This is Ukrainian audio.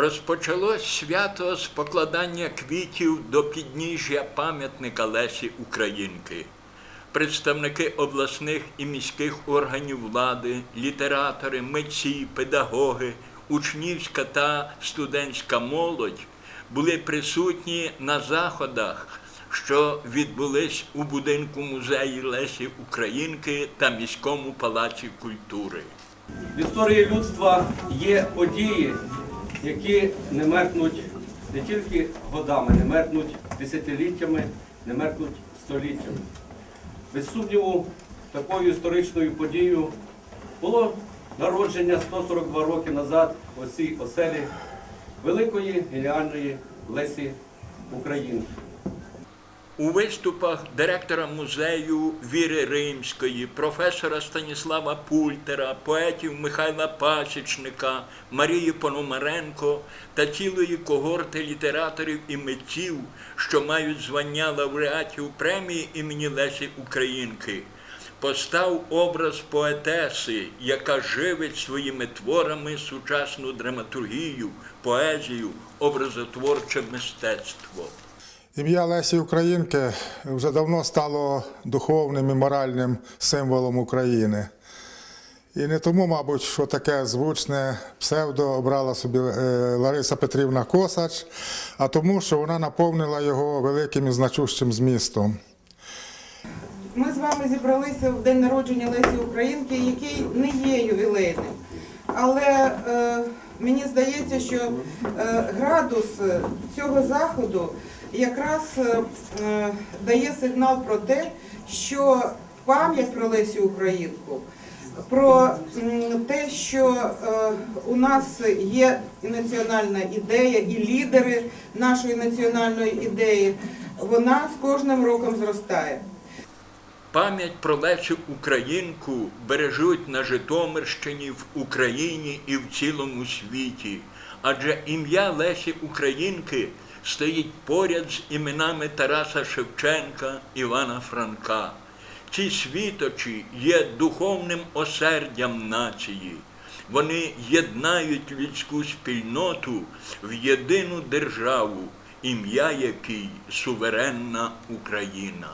Розпочалось свято з покладання квітів до підніжжя пам'ятника Лесі Українки. Представники обласних і міських органів влади, літератори, митці, педагоги, учнівська та студентська молодь були присутні на заходах, що відбулись у будинку музею Лесі Українки та міському палаці культури. В історії людства є події, які не меркнуть не тільки годами, не меркнуть десятиліттями, не меркнуть століттями. Без сумніву, такою історичною подією було народження 142 роки назад у цій оселі великої геніальної Лесі Українки. У виступах директора музею Віри Римської, професора Станіслава Пультера, поетів Михайла Пасічника, Марії Пономаренко та цілої когорти літераторів і митців, що мають звання лауреатів премії імені Лесі Українки, постав образ поетеси, яка живить своїми творами сучасну драматургію, поезію, образотворче мистецтво. Ім'я Лесі Українки вже давно стало духовним і моральним символом України. І не тому, мабуть, що таке звучне псевдо обрала собі е, Лариса Петрівна Косач, а тому, що вона наповнила його великим і значущим змістом. Ми з вами зібралися в день народження Лесі Українки, який не є ювілейним. Але е, мені здається, що е, градус е, цього заходу якраз е, дає сигнал про те, що пам'ять про Лесю Українку, про те, що у нас є національна ідея, і лідери нашої національної ідеї, вона з кожним роком зростає. Пам'ять про Лесю Українку бережуть на Житомирщині, в Україні і в цілому світі. Адже ім'я Лесі Українки стоїть поряд з іменами Тараса Шевченка, Івана Франка. Ці світочі є духовним осердям нації. Вони єднають людську спільноту в єдину державу, ім'я якій суверенна Україна.